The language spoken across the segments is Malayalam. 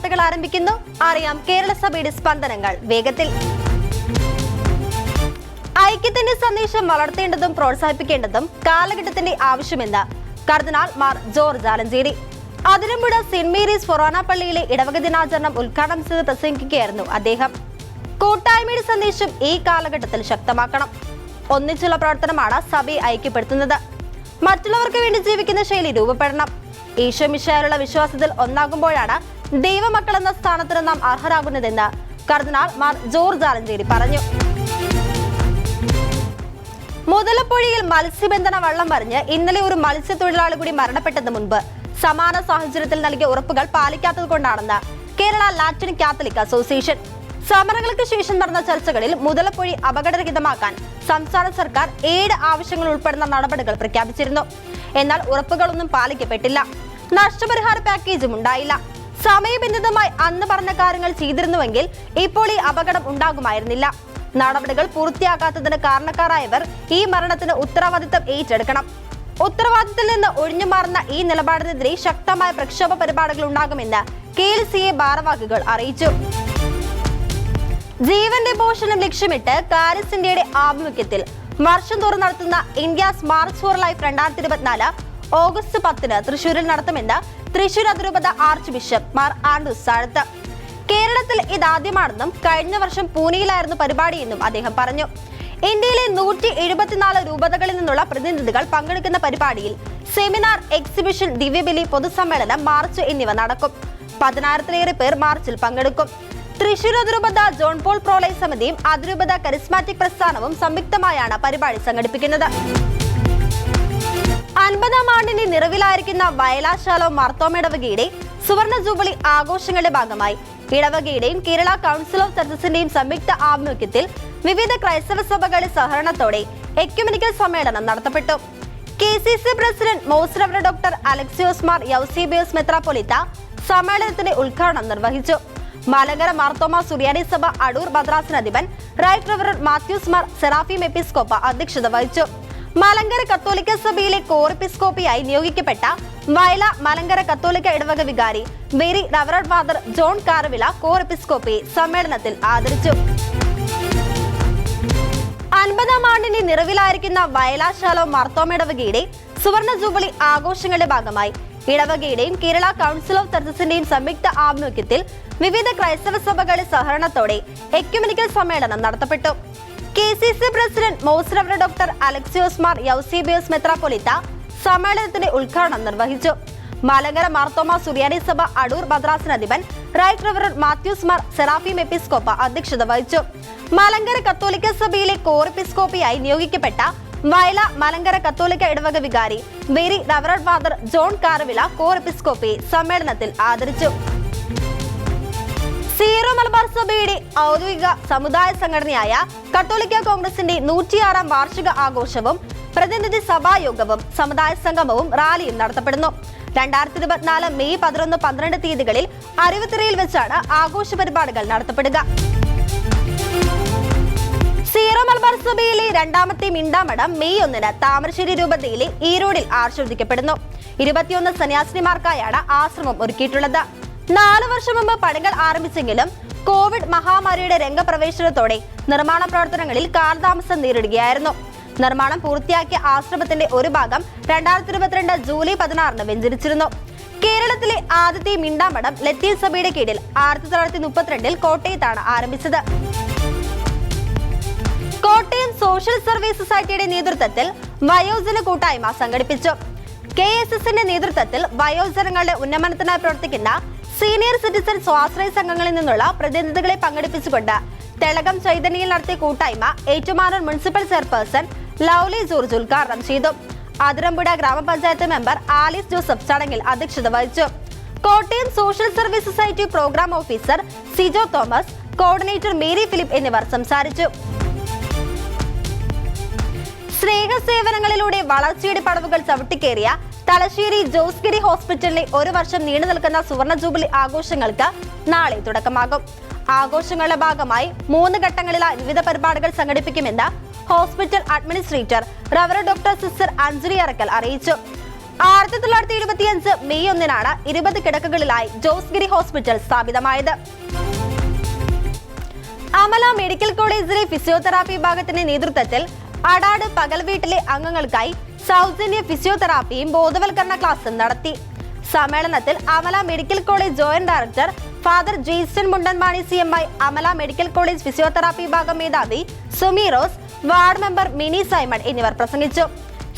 വാർത്തകൾ ആരംഭിക്കുന്നു. അറിയാം കേരള സഭയുടെ സ്പന്ദനങ്ങൾ. വേഗത്തിൽ. ഐക്യത്തിന്റെ സന്ദേശം വളർത്തേണ്ടതും പ്രോത്സാഹിപ്പിക്കേണ്ടതും കാലഘട്ടത്തിന്റെ ആവശ്യമെന്ന് cardinal Mar George Alencherry. Athirampuzha Saint Mary's ഫൊറോന പള്ളിയിലെ ഇടവക ദിനാചരണം ഉദ്ഘാടനം ചെയ്ത് പ്രസംഗിക്കുകയായിരുന്നു അദ്ദേഹം. കൂട്ടായ്മയുടെ സന്ദേശം ഈ കാലഘട്ടത്തിൽ ശക്തമാക്കണം. ഒന്നിച്ചുള്ള പ്രവർത്തനമാണ് സഭയെ ഐക്യപ്പെടുത്തുന്നത്. മറ്റുള്ളവർക്ക് വേണ്ടി ജീവിക്കുന്ന ശൈലി രൂപപ്പെടണം. ഈശോ വിശ്വാസത്തിൽ ഒന്നാകുമ്പോഴാണ് ദൈവമക്കൾ എന്ന സ്ഥാനത്തിന് നാം അർഹരാകുന്നതെന്ന് കർദിനാൾ മാർ ജോർജ് ആലഞ്ചേരി പറഞ്ഞു. മുതലപ്പുഴയിൽ മത്സ്യബന്ധന വള്ളം മറിഞ്ഞ് ഇന്നലെ ഒരു മത്സ്യത്തൊഴിലാളി കൂടി മരണപ്പെട്ടതിന് മുൻപ് സമാന സാഹചര്യത്തിൽ നൽകിയ ഉറപ്പുകൾ പാലിക്കാത്തത് കൊണ്ടാണെന്ന് കേരള ലാറ്റിൻ കാത്തലിക് അസോസിയേഷൻ. സമരങ്ങൾക്ക് ശേഷം നടന്ന ചർച്ചകളിൽ മുതലപ്പുഴി അപകടരഹിതമാക്കാൻ സംസ്ഥാന സർക്കാർ ഏഴ് ആവശ്യങ്ങൾ ഉൾപ്പെടുന്ന നടപടികൾ പ്രഖ്യാപിച്ചിരുന്നു. എന്നാൽ ഉറപ്പുകളൊന്നും പാലിക്കപ്പെട്ടില്ല. നഷ്ടപരിഹാര പാക്കേജും ഉണ്ടായില്ല. സമയബന്ധിതമായി അന്ന് പറഞ്ഞ കാര്യങ്ങൾ ചെയ്തിരുന്നുവെങ്കിൽ ഇപ്പോൾ ഈ അപകടം ഉണ്ടാകുമായിരുന്നില്ല. നടപടികൾ പൂർത്തിയാക്കാത്തതിന് കാരണക്കാരായവർ ഈ മരണത്തിന് ഉത്തരവാദിത്തം ഏറ്റെടുക്കണം. ഉത്തരവാദിത്തത്തിൽ നിന്ന് ഒഴിഞ്ഞു മാറുന്ന ഈ നിലപാടിനെതിരെ ശക്തമായ പ്രക്ഷോഭ പരിപാടികൾ ഉണ്ടാകുമെന്ന് കെ എൽ സി എ ഭാരവാഹികൾ അറിയിച്ചു. ജീവന്റെ പോഷണം ലക്ഷ്യമിട്ട് കാരിസ് ഇന്ത്യയുടെ ആഭിമുഖ്യത്തിൽ വർഷം തോറും നടത്തുന്ന ഇന്ത്യ സ്മാർട്ട് ഫോർ ലൈഫ് രണ്ടായിരത്തി ഇരുപത്തിനാല് ഓഗസ്റ്റ് പത്തിന് തൃശൂരിൽ നടത്തുമെന്ന് തൃശൂർ അതിരൂപത ആർച്ച് ബിഷപ്പ് മാർ ആൻഡ്രൂസ് സാഴത്ത് കേരളത്തിൽ ഇതാദ്യമാണെന്നും കഴിഞ്ഞ വർഷം പൂനെയിലായിരുന്നു പരിപാടിയെന്നും അദ്ദേഹം പറഞ്ഞു. ഇന്ത്യയിലെ നൂറ്റി എഴുപത്തിനാല് രൂപതകളിൽ നിന്നുള്ള പ്രതിനിധികൾ പങ്കെടുക്കുന്ന പരിപാടിയിൽ സെമിനാർ എക്സിബിഷൻ ദിവ്യബലി പൊതുസമ്മേളനം മാർച്ച് എന്നിവ നടക്കും. പതിനായിരത്തിലേറെ പേർ മാർച്ചിൽ പങ്കെടുക്കും. തൃശൂർ അതിരൂപത ജോൺ പോൾ പ്രോളയ സമിതിയും അതിരൂപത കരിസ്മാറ്റിക് പ്രസ്ഥാനവും സംയുക്തമായാണ് പരിപാടി സംഘടിപ്പിക്കുന്നത്. അൻപതാം ആണ്ടിന്റെ നിറവിലായിരിക്കുന്ന വയലാശാല മാർത്തോമിടവകയുടെ സുവർണ ജൂബിലി ആഘോഷങ്ങളുടെ ഭാഗമായി. ഇടവകയുടെയും കേരള കൗൺസിൽ ഓഫ് ചർച്ചസിന്റെയും സംയുക്ത ആഭിമുഖ്യത്തിൽ വിവിധ ക്രൈസ്തവ സഭകളുടെ സഹകരണത്തോടെ എക്യുമെനിക്കൽ സമ്മേളനം നടത്തപ്പെട്ടു. K C C president most rev doctor Alexios Mar Eusebios മെത്രാപൊലിത്ത സമ്മേളനത്തിന്റെ ഉദ്ഘാടനം നിർവഹിച്ചു. മലങ്കര മാർത്തോമ സുറിയാനി സഭ Adoor ഭദ്രാസനാധിപൻ right reverend Mathews Mar Serafi എപ്പിസ്കോപ്പ അധ്യക്ഷത വഹിച്ചു. മലങ്കര കത്തോലിക്ക സഭയിലെ കോർ എപ്പിസ്കോപ്പിയായി നിയോഗിക്കപ്പെട്ട വയല മലങ്കര കത്തോലിക്ക ഇടവക വികാരി very reverend father John Karvila core എപ്പിസ്കോപ്പിയെ സമ്മേളനത്തിൽ ആദരിച്ചു. അൻപതാം ആണ്ടിന്റെ നിറവിലായിരിക്കുന്ന വയലാശാലോ വയലാശാല മാർത്തോമിടവകയുടെ സുവർണ ജൂബിലി ആഘോഷങ്ങളുടെ ഭാഗമായി ഇടവകയുടെയും കേരള കൗൺസിൽ ഓഫ് ചർച്ചസിന്റെയും സംയുക്ത ആഭിമുഖ്യത്തിൽ വിവിധ ക്രൈസ്തവ സഭകളുടെ സഹകരണത്തോടെ എക്യുമെനിക്കൽ സമ്മേളനം നടത്തപ്പെട്ടു. K C C president most doctor Alexios Mar Eusebios മെത്രാപ്പൊലിത്ത സമ്മേളനത്തിന്റെ ഉദ്ഘാടനം നിർവഹിച്ചു. മലങ്കര മാർത്തോമ സുറിയാനി സഭ Adoor ഭദ്രാസനാധിപൻ right reverend Mathews Mar Serafi എപ്പിസ്കോപ്പ അധ്യക്ഷത വഹിച്ചു. മലങ്കര കത്തോലിക്ക സഭയിലെ കോർ എപ്പിസ്കോപ്പിയായി നിയോഗിക്കപ്പെട്ട വയല മലങ്കര കത്തോലിക്ക ഇടവക വികാരി very reverend father John Karavila core എപ്പിസ്കോപ്പിയെ സമ്മേളനത്തിൽ ആദരിച്ചു. സീറോ മലബാർ സഭയുടെ ഔദ്യോഗിക സമുദായ സംഘടനയായ കത്തോലിക്ക കോൺഗ്രസിന്റെ നൂറ്റിയാറാം വാർഷിക ആഘോഷവും പ്രതിനിധി സഭായോഗവും സമുദായ സംഗമവും റാലിയും നടത്തപ്പെടുന്നു. രണ്ടായിരത്തി ഇരുപത്തിനാല് മെയ് പതിനൊന്ന് പന്ത്രണ്ട് തീയതികളിൽ അരുവിത്തിരയിൽ വെച്ചാണ് ആഘോഷ പരിപാടികൾ നടത്തപ്പെടുക. സീറോ മലബാർ സഭയിലെ രണ്ടാമത്തെ മിണ്ടാമഠം മെയ് ഒന്നിന് താമരശ്ശേരി രൂപതയിലെ ഈരോടിൽ ആശീർവദിക്കപ്പെടുന്നു ഇരുപത്തിയൊന്ന് സന്യാസിനിമാർക്കായാണ് ആശ്രമം ഒരുക്കിയിട്ടുള്ളത്. നാല് വർഷം മുമ്പ് പണികൾ ആരംഭിച്ചെങ്കിലും കോവിഡ് മഹാമാരിയുടെ രംഗപ്രവേശനത്തോടെ നിർമ്മാണ പ്രവർത്തനങ്ങളിൽ കാലതാമസം നേരിടുകയായിരുന്നു. നിർമ്മാണം പൂർത്തിയാക്കിയ ആശ്രമത്തിന്റെ ഒരു ഭാഗം രണ്ടായിരത്തി ഇരുപത്തിരണ്ട് ജൂലൈ പതിനാറിന് വെഞ്ചരിച്ചിരുന്നു. കേരളത്തിലെ ആദ്യത്തെ മിണ്ടാമഠം ലത്തീൻ സഭയുടെ കീഴിൽ ആയിരത്തി തൊള്ളായിരത്തി മുപ്പത്തിരണ്ടിൽ കോട്ടയത്താണ് ആരംഭിച്ചത്. കോട്ടയം സോഷ്യൽ സർവീസ് സൊസൈറ്റിയുടെ നേതൃത്വത്തിൽ വയോജന കൂട്ടായ്മ സംഘടിപ്പിച്ചു. കെ എസ് എസിന്റെ നേതൃത്വത്തിൽ വയോജനങ്ങളുടെ ഉന്നമനത്തിനായി പ്രവർത്തിക്കുന്ന സീനിയർ സിറ്റിസൺ സ്വാശ്രയ സംഘങ്ങളിൽ നിന്നുള്ള പ്രതിനിധികളെ പങ്കെടുപ്പിച്ചുകൊണ്ട് തെളകം ചൈതന്യയിൽ നടത്തിയ കൂട്ടായ്മ Ettumanoor municipal chairperson Lovely George ഉദ്ഘാടനം ചെയ്തു. അതിരമ്പുഴ ഗ്രാമപഞ്ചായത്ത് മെമ്പർ ആലിസ് ജോസഫ് ചടങ്ങിൽ അധ്യക്ഷത വഹിച്ചു. Kottayam social service society programme officer Sijo Thomas coordinator Mary Philip എന്നിവർ സംസാരിച്ചു. സ്നേഹ സേവനങ്ങളിലൂടെ വളർച്ചയുടെ പടവുകൾ ചവിട്ടിക്കേറിയ തലശ്ശേരി ജോസ്ഗിരി ഹോസ്പിറ്റലിലെ ഒരു വർഷം നീണ്ടു നിൽക്കുന്ന സുവർണ ജൂബിലി ആഘോഷങ്ങൾക്ക് നാളെ തുടക്കമാകും. ആഘോഷങ്ങളുടെ ഭാഗമായി മൂന്ന് ഘട്ടങ്ങളിലായി വിവിധ പരിപാടികൾ സംഘടിപ്പിക്കുമെന്ന് ഹോസ്പിറ്റൽ അഡ്മിനിസ്ട്രേറ്റർ റവറ ഡോക്ടർ സിസ്റ്റർ അഞ്ജലി അറക്കൽ അറിയിച്ചു. ആയിരത്തി തൊള്ളായിരത്തി എഴുപത്തി അഞ്ച് മെയ് ഒന്നിനാണ് ഇരുപത് കിടക്കുകളിലായി ജോസ്ഗിരി ഹോസ്പിറ്റൽ സ്ഥാപിതമായത്. അമല മെഡിക്കൽ കോളേജിലെ ഫിസിയോതെറാപ്പി വിഭാഗത്തിന്റെ നേതൃത്വത്തിൽ അടാട് പകൽ വീട്ടിലെ അംഗങ്ങൾക്കായി സൗജന്യ ഫിസിയോതെറാപ്പിയും ബോധവൽക്കരണ ക്ലാസും നടത്തി. സമ്മേളനത്തിൽ Amala medical college joint director father Jaison Mundanmani C M I Amala medical college physiotherapy വിഭാഗം മേധാവി Sumi Rose ward member Mini Simon എന്നിവർ പ്രസംഗിച്ചു.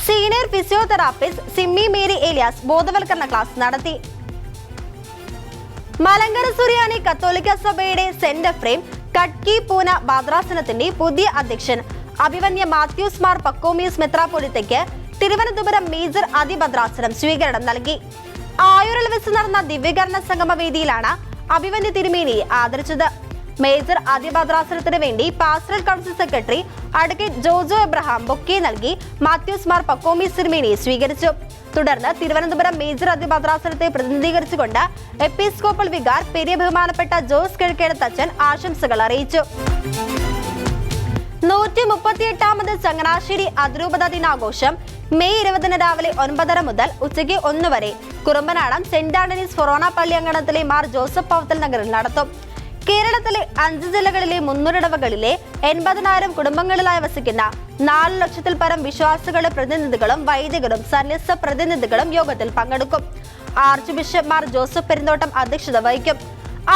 Senior physiotherapist Simmy Mary Elias ബോധവൽക്കരണ ക്ലാസ് നടത്തി. മലങ്കര സുറിയാനി കത്തോലിക്ക സഭയുടെ സെന്റ് ഫ്രെയിം കട്കി പൂന ഭദ്രാസനത്തിന്റെ പുതിയ അധ്യക്ഷൻ അഭിവന്യ മാത്യൂസ് മാർ പക്കോമിയസ് മെത്രാപ്പൊലിത്തയ്ക്ക് തിരുവനന്തപുരം മേജർ അതിഭദ്രാസനം സ്വീകരണം നൽകി. ആയൂരിൽ വെച്ച് നടന്ന ദിവ്യകരണ സംഗമ വേദിയിലാണ് അഭിവന്യ തിരുമേനിയെ ആദരിച്ചത്. മേജർ അതിഭദ്രാസനത്തിന് വേണ്ടി pastoral council secretary advocate Jojo Abraham bouquet നൽകി മാത്യൂസ് മാർ പക്കോമിയസ് തിരുമേനിയെ സ്വീകരിച്ചു. തുടർന്ന് തിരുവനന്തപുരം മേജർ അതിഭദ്രാസനത്തെ പ്രതിനിധീകരിച്ചുകൊണ്ട് എപ്പിസ്കോപ്പൽ വികാർ പെരിയ ബഹുമാനപ്പെട്ട ജോസ് കിഴക്കേടത്തച്ഛൻ ആശംസകൾ അറിയിച്ചു. നൂറ്റി മുപ്പത്തിയെട്ടാമത് ചങ്ങനാശ്ശേരി അതിരൂപത ദിനാഘോഷം മെയ് ഇരുപതിന് രാവിലെ ഒൻപതര മുതൽ ഉച്ചയ്ക്ക് ഒന്ന് വരെ. കുറുമ്പനാടം സെന്റ് ആന്റണീസ് ഫൊറോണ പള്ളി അങ്കണത്തിലെ മാർ ജോസഫ് പൗത്തൽ നഗറിൽ നടത്തും. കേരളത്തിലെ അഞ്ച് ജില്ലകളിലെ മുന്നൂറിടവകളിലെ എൺപതിനായിരം കുടുംബങ്ങളിലായി വസിക്കുന്ന നാല് ലക്ഷത്തിൽ പരം വിശ്വാസികളുടെ പ്രതിനിധികളും വൈദികരും സന്നിസ്ഥ പ്രതിനിധികളും യോഗത്തിൽ പങ്കെടുക്കും. Archbishop Mar Joseph Perumthottam അധ്യക്ഷത വഹിക്കും.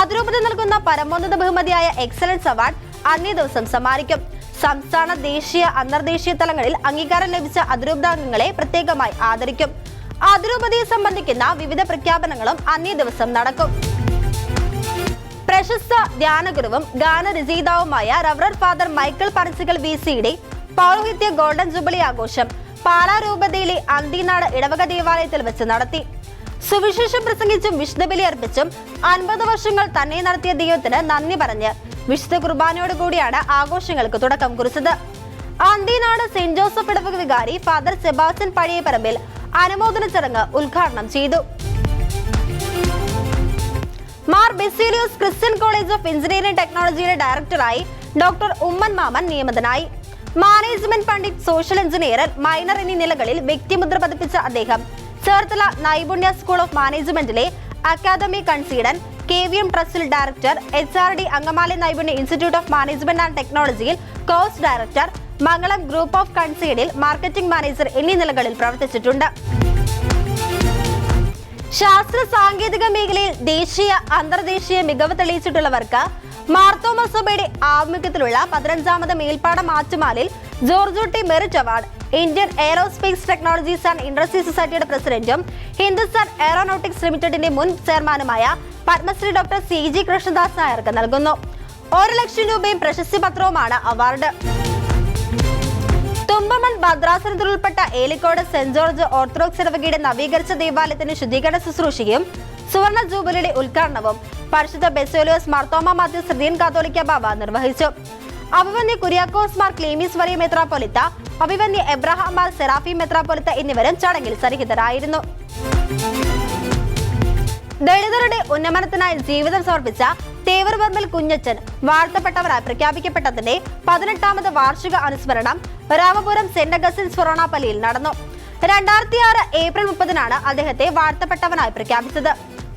അതിരൂപത നൽകുന്ന പരമോന്നത ബഹുമതിയായ എക്സലൻസ് അവാർഡ് അന്നേ ദിവസം സമ്മാനിക്കും സംസ്ഥാന ദേശീയ അന്തർദേശീയ തലങ്ങളിൽ അംഗീകാരം ലഭിച്ച അതിരൂപതാംഗങ്ങളെ പ്രത്യേകമായി ആദരിക്കും. അതിരൂപതയെ സംബന്ധിക്കുന്ന വിവിധ പ്രഖ്യാപനങ്ങളും അന്നേ ദിവസം നടക്കും. പ്രശസ്ത ധ്യാനഗുരുവും ഗാനരചയിതാവുമായ റവറർ ഫാദർ മൈക്കിൾ പനസിക്കൽ വി സിയുടെ പൗരോഹിത്യ ഗോൾഡൻ ജൂബിലി ആഘോഷം പാലാരൂപതയിലെ അന്തിനാട് ഇടവക ദേവാലയത്തിൽ വെച്ച് നടത്തി. സുവിശേഷം പ്രസംഗിച്ചും വിഷ്ണുബലി അർപ്പിച്ചും അൻപത് വർഷങ്ങൾ തന്നെ നടത്തിയ ദൈവത്തിന് നന്ദി പറഞ്ഞ് വിശുദ്ധ കുർബാനയോട് കൂടിയാണ് ആഘോഷങ്ങൾക്ക് തുടക്കം കുറിച്ചത്. അന്തിനാട് സെന്റ് ജോസഫ് ഇടവക വികാരി ഫാദർ സെബാസ്റ്റ്യൻ പഴയപറമ്പിൽ അനുമോദന ചടങ്ങ് ഉദ്ഘാടനം ചെയ്തു. Mar Baselios Christian college of engineering ടെക്നോളജിയുടെ ഡയറക്ടറായി doctor Oommen Mammen നിയമിതനായി. Management pundit social engineer minor എന്നീ നിലകളിൽ വ്യക്തിമുദ്ര പതിപ്പിച്ച അദ്ദേഹം. ചേർത്തല നൈപുണ്യ സ്കൂൾ ഓഫ് മാനേജ്മെന്റിലെ അക്കാദമി കൺസീഡൻ K V M ട്രസ്റ്റിൽ director H R D Angamaly Naipunya institute of management and ടെക്നോളജിയിൽ course director Mangalam group of കൺസീഡിൽ marketing manager എന്നീ നിലകളിൽ പ്രവർത്തിച്ചിട്ടുണ്ട്. ശാസ്ത്ര സാങ്കേതിക മേഖലയിൽ ദേശീയ അന്തർദേശീയ മികവ് തെളിയിച്ചിട്ടുള്ളവർക്ക് മാർത്തോമ സഭയുടെ ആഭിമുഖ്യത്തിലുള്ള പതിനഞ്ചാമത് മേൽപ്പാട മാറ്റുമാലിൽ George T. Merit award Indian aerospace technologies and industry സൊസൈറ്റിയുടെ പ്രസിഡന്റും ഹിന്ദുസ്ഥാൻ എയറോനോട്ടിക്സ് ലിമിറ്റഡിന്റെ മുൻ ചെയർമാനുമായ Padmashri doctor C G Krishnadas നായർക്ക് നൽകുന്നു. ഒരു ലക്ഷം രൂപയും പ്രശസ്തി പത്രവുമാണ് അവാർഡ്. തുമ്പമൺ ഭദ്രാസനത്തിൽ ഉൾപ്പെട്ട ഏലിക്കോട് സെന്റ് ജോർജ് ഓർത്തഡോക്സ് ഇടവകയുടെ നവീകരിച്ച ദേവാലയത്തിന് ശുദ്ധീകരണ ശുശ്രൂഷയും സുവർണ ജൂബിലിയുടെ ഉദ്ഘാടനവും പരിശുദ്ധ ബെസോലിയോസ് മാർത്തോമ മാത്യു ശ്രീൻ കാതോലിക്ക ബാബ നിർവഹിച്ചു. അഭിവന്യ കുര്യാക്കോസ് മാർ ക്ലീമീസ് വരി മെത്രാപ്പൊലിത്ത അഭിവന്യ എബ്രഹാം മാർ സെറാഫി മെത്രാപ്പൊലിത്ത എന്നിവരും ചടങ്ങിൽ സന്നിഹിതരായിരുന്നു. ദളിതരുടെ ഉന്നമനത്തിനായി ജീവിതം സമർപ്പിച്ച തേവർവർമ്മൽ കുഞ്ഞച്ചൻ വാഴ്ത്തപ്പെട്ടവരായി പ്രഖ്യാപിക്കപ്പെട്ടതിന്റെ പതിനെട്ടാമത് വാർഷിക അനുസ്മരണം രാമപുരം സെന്റ് അഗസ്റ്റിൻസ് ഫൊറോണാപ്പലിയിൽ നടന്നു. രണ്ടായിരത്തി ആറ് ഏപ്രിൽ മുപ്പതിനാണ് അദ്ദേഹത്തെ വാഴ്ത്തപ്പെട്ടവനായി പ്രഖ്യാപിച്ചത്.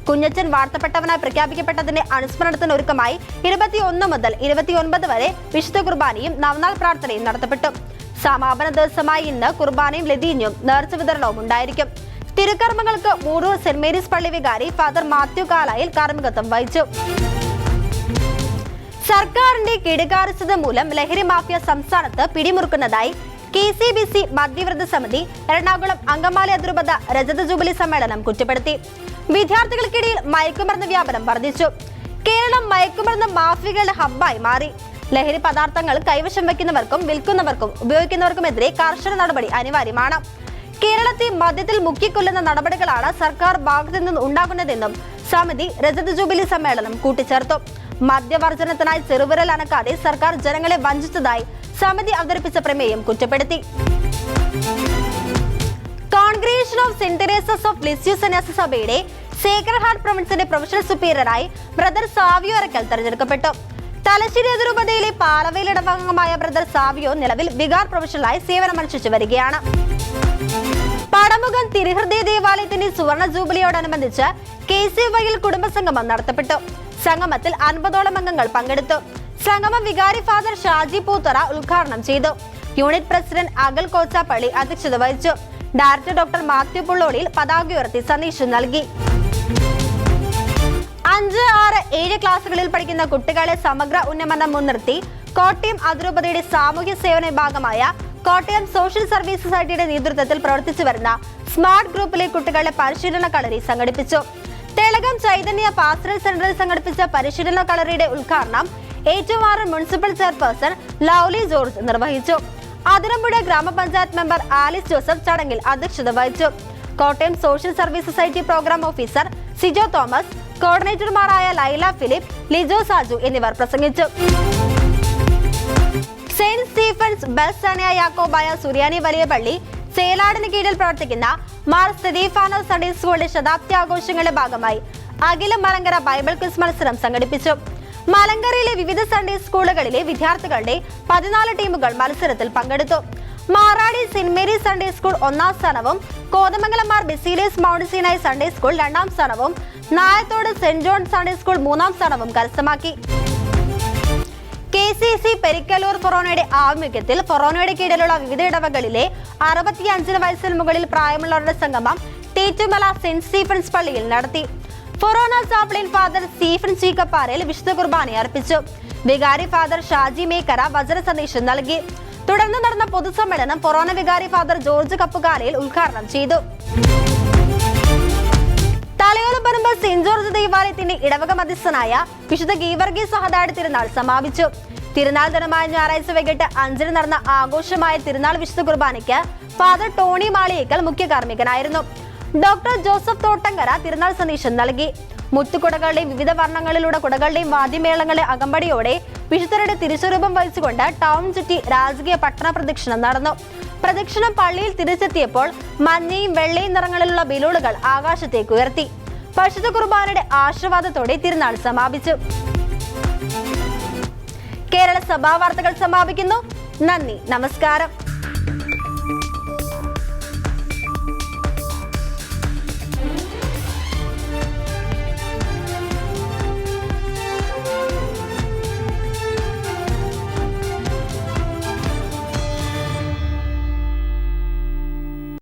കുഞ്ഞച്ചൻ വാർത്തപ്പെട്ടവനായി പ്രഖ്യാപിക്കപ്പെട്ടതിന്റെ അനുസ്മരണത്തിന് ഒരുക്കമായി ഇരുപത്തിയൊന്ന് മുതൽ ഇരുപത്തിയൊൻപത് വരെ വിശുദ്ധ കുർബാനയും നവനാൾ പ്രാർത്ഥനയും നടത്തപ്പെട്ടു. സമാപന ദിവസമായി ഇന്ന് കുർബാനയും ലതീഞ്ഞും നേർച്ച വിതരണവും ഉണ്ടായിരിക്കും. തിരുക്കർമ്മങ്ങൾക്ക് മൂടൂർ സെന്റ് മേരീസ് പള്ളി വികാരി ഫാദർ മാത്യു കാലായിൽ കാർമ്മികത്വം വഹിച്ചു. സർക്കാരിന്റെ കീടുകാര്യസ്ഥത മൂലം ലഹരി മാഫിയ സംസ്ഥാനത്ത് പിടിമുറുക്കുന്നതായി കെ സി ബി സി മധ്യവ്രത സമിതി എറണാകുളം അങ്കമാലി അതിരൂപത രജത ജൂബിലി സമ്മേളനം കുറ്റപ്പെടുത്തി. വിദ്യാർത്ഥികൾക്കിടയിൽ മയക്കുമരുന്ന് വ്യാപനം വർദ്ധിച്ചു. കേരളം മയക്കുമരുന്ന് മാഫിയകളുടെ ഹബ്ബായി മാറി. ലഹരി പദാർത്ഥങ്ങൾ കൈവശം വയ്ക്കുന്നവർക്കും വിൽക്കുന്നവർക്കും ഉപയോഗിക്കുന്നവർക്കുമെതിരെ കർശന നടപടി അനിവാര്യമാണ്. കേരളത്തെ മദ്യത്തിൽ മുക്കിക്കൊല്ലുന്ന നടപടികളാണ് സർക്കാർ ഭാഗത്തു നിന്ന് ഉണ്ടാകുന്നതെന്നും സമിതി രജത ജൂബിലി സമ്മേളനം കൂട്ടിച്ചേർത്തു. മദ്യവർജനത്തിനായി ചെറുവിരൽ അനക്കാതെ സർക്കാർ ജനങ്ങളെ വഞ്ചിച്ചതായി സമിതി അവതരിപ്പിച്ച പ്രമേയം കുറ്റപ്പെടുത്തി. Congregation of saint of Lisieux സന്യാസ സഭയുടെ സേക്രഡ് ഹാർട്ട് പ്രൊവിൻസിന്റെ പ്രൊഫഷണൽ സുപ്പീരിയറായി ബ്രദർ സാവിയോ അറക്കൽ തെരഞ്ഞെടുക്കപ്പെട്ടു. തലശ്ശേരി അതിരൂപതയിലെ പാലവയിൽ ഇടവംഗമായ ബ്രദർ സാവിയോ നിലവിൽ ബിഗാർ പ്രൊഫഷണലായി സേവനമനുഷ്ഠിച്ചു വരികയാണ്. പടമുഖ തിരുഹൃദയ ദേവാലയത്തിന്റെ സുവർണ ജൂബിലിയോടനുബന്ധിച്ച് കെ സി വൈയിൽ കുടുംബസംഗമം നടത്തപ്പെട്ടു. സംഗമത്തിൽ അൻപതോളം അംഗങ്ങൾ പങ്കെടുത്തു. സംഗമം വികാരി ഫാദർ ഷാജി പൂത്തറ ഉദ്ഘാടനം ചെയ്തു. യൂണിറ്റ് പ്രസിഡന്റ് അകൽ കോച്ചാപ്പള്ളി അധ്യക്ഷത വഹിച്ചു. ഡയറക്ടർ ഡോക്ടർ മാത്യു പുള്ളോളിയിൽ പതാക ഉയർത്തി സന്ദേശം നൽകി. അഞ്ച് ആറ് ഏഴ് ക്ലാസ്സുകളിൽ പഠിക്കുന്ന കുട്ടികളെ സമഗ്ര ഉന്നമനം മുൻനിർത്തി കോട്ടയം അതിരൂപതയുടെ സാമൂഹ്യ സേവന വിഭാഗമായ കോട്ടയം സോഷ്യൽ സർവീസ് സൊസൈറ്റിയുടെ നേതൃത്വത്തിൽ പ്രവർത്തിച്ചു വരുന്ന സ്മാർട്ട് ഗ്രൂപ്പിലെ കുട്ടികളുടെ പരിശീലന കളരി സംഘടിപ്പിച്ചു. തെളകം ചൈതന്യ പാസ്റ്റൽ സെന്ററിൽ സംഘടിപ്പിച്ച പരിശീലന കളരിയുടെ ഉദ്ഘാടനം ഏറ്റുമാറൻ മുനിസിപ്പൽ ചെയർപേഴ്സൺ ലൗലി ജോർജ് നിർവഹിച്ചു. അതിരമ്പുഴ ഗ്രാമപഞ്ചായത്ത് മെമ്പർ ആലിസ് ജോസഫ് ചടങ്ങിൽ അധ്യക്ഷത വഹിച്ചു. Kottayam social service society program officer Sijo Thomas കോർഡിനേറ്റർമാരായ Laila Philip Lijo Saju എന്നിവർ പ്രസംഗിച്ചു. സ്റ്റീഫൻസ് ബസ് സനയ യാക്കോബായ സുറിയാനി വലിയ പള്ളി ചേലാടിന് കീഴിൽ പ്രവർത്തിക്കുന്ന മാർ സ്തീഫാനോ സൺഡേ സ്കൂളിന്റെ ശതാബ്ദി ആഘോഷങ്ങളുടെ ഭാഗമായി അഖില മലങ്കര ബൈബിൾ ക്വിസ് മത്സരം സംഘടിപ്പിച്ചു. മലങ്കരയിലെ വിവിധ സൺഡേ സ്കൂളുകളിലെ വിദ്യാർത്ഥികളുടെ പതിനാല് ടീമുകൾ മത്സരത്തിൽ പങ്കെടുത്തു. Maradi saint Mary Sunday school ഒന്നാം സ്ഥാനവും Kothamangalam Mar Baselius mount Sinai Sunday school രണ്ടാം സ്ഥാനവും Nayathode saint John Sunday school മൂന്നാം സ്ഥാനവും കരസ്ഥമാക്കി. കെ സി സി പെരിക്കലൂർ ഫൊറോനയുടെ ആഭിമുഖ്യത്തിൽ ഫൊറോനയുടെ കീഴിലുള്ള വിവിധ ഇടവകളിലെ അറുപത്തിയഞ്ചിന് വയസ്സിന് മുകളിൽ പ്രായമുള്ളവരുടെ സംഗമം തേറ്റുമല സെന്റ് സ്റ്റീഫൻസ് പള്ളിയിൽ നടത്തി. ഫൊറോന ചാപ്ലിൻ ഫാദർ സ്റ്റീഫൻ ചീക്കപ്പാറയിൽ വിശുദ്ധ കുർബാന അർപ്പിച്ചു. വികാരി ഫാദർ ഷാജി മേക്കര വചന സന്ദേശം നൽകി. തുടർന്ന് നടന്ന പൊതുസമ്മേളനം ഫൊറോന വികാരി ഫാദർ ജോർജ് കപ്പുകാലയിൽ ഉദ്ഘാടനം ചെയ്തു. തലയോലപ്പറമ്പ് സെന്റ് ജോർജ് ദേവാലയത്തിന്റെ ഇടവക മധ്യസ്ഥനായ വിശുദ്ധ ഗീവർഗി സഹതാട് തിരുനാൾ സമാപിച്ചു. തിരുനാൾ ദിനമായ ഞായറാഴ്ച വൈകിട്ട് അഞ്ചിന് നടന്ന ആഘോഷമായ തിരുനാൾ വിശുദ്ധ കുർബാനയ്ക്ക് ഫാദർ ടോണി മാളിയേക്കൽ മുഖ്യ കാർമ്മികനായിരുന്നു. ഡോക്ടർ ജോസഫ് തോട്ടങ്കര തിരുനാൾ സന്ദേശം നൽകി. മുത്തുകുടകളുടെയും വിവിധ വർണങ്ങളിലൂടെ കുടകളുടെയും വാദ്യമേളങ്ങളെ അകമ്പടിയോടെ വിശുദ്ധരുടെ തിരുസ്വരൂപം വഹിച്ചുകൊണ്ട് ടൗൺ ചുറ്റി രാജകീയ പട്ടണ പ്രദക്ഷിണം നടന്നു. പ്രദക്ഷിണം പള്ളിയിൽ തിരിച്ചെത്തിയപ്പോൾ മഞ്ഞയും വെള്ളയും നിറങ്ങളിലുള്ള ബലൂണുകൾ ആകാശത്തേക്ക് ഉയർത്തി. പരിശുദ്ധ കുർബാനയുടെ ആശീർവാദത്തോടെ തിരുനാൾ സമാപിച്ചു. കേരള സഭാ വാർത്തകൾ സമാപിക്കുന്നു. നന്ദി നമസ്കാരം.